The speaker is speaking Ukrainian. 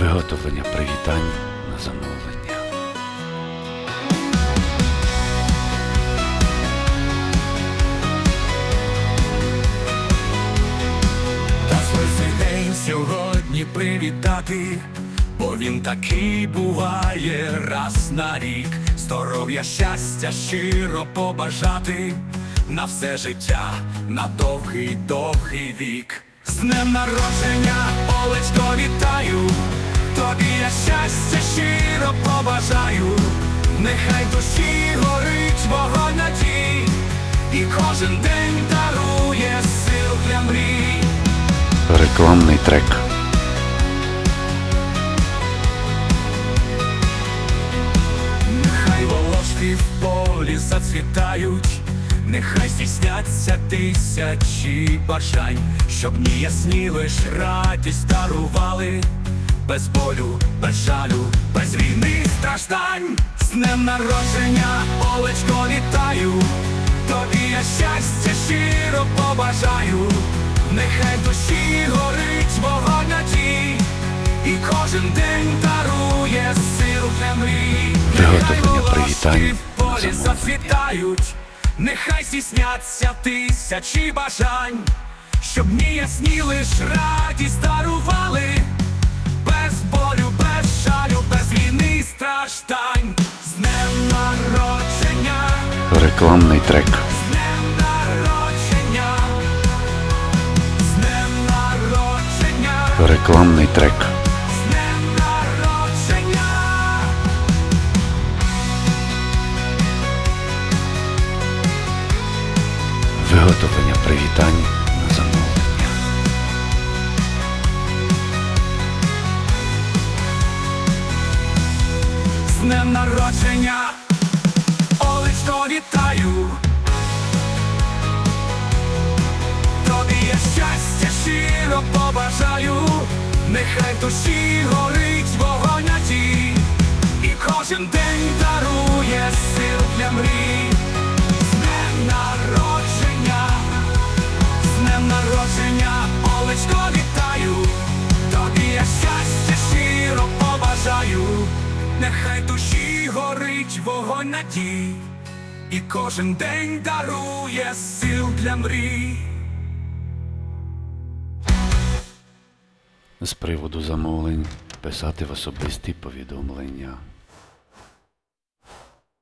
Виготовлення привітань на замовлення. Та свій день сьогодні привітати, бо він такий буває раз на рік. Здоров'я, щастя, щиро побажати на все життя, на довгий, довгий вік. З днем народження, Олечко, вітаю, щастя щиро побажаю, нехай душі горить вогонь надій, і кожен день дарує сил для мрій. Рекламний трек. Нехай волошки в полі зацвітають, нехай здійсняться тисячі бажань, щоб ні ясні лиш радість дарували, без болю, без жалю, без війни страждань. З днем народження, Олечко, вітаю, тобі я щастя щиро побажаю, нехай душі горить вогонь надій, і кожен день дарує сил для мрій. Нехай волошки в полі зацвітають, нехай здійсняться тисячі бажань, щоб ні ясні лиш радість дарували, Рекламний трек. Рекламний трек. Виготовлення привітань на замовлення. З днем народження! Олечко, вітаю! Тобі я щастя щиро побажаю, нехай душі горить вогонь надій, і кожен день дарує сил для мрій. З днем народження! З днем народження, Олечко, вітаю, тобі я щастя щиро побажаю, нехай душі горить вогонь надій, і кожен день дарує сил для мрій. З приводу замовлень писати в особисті повідомлення.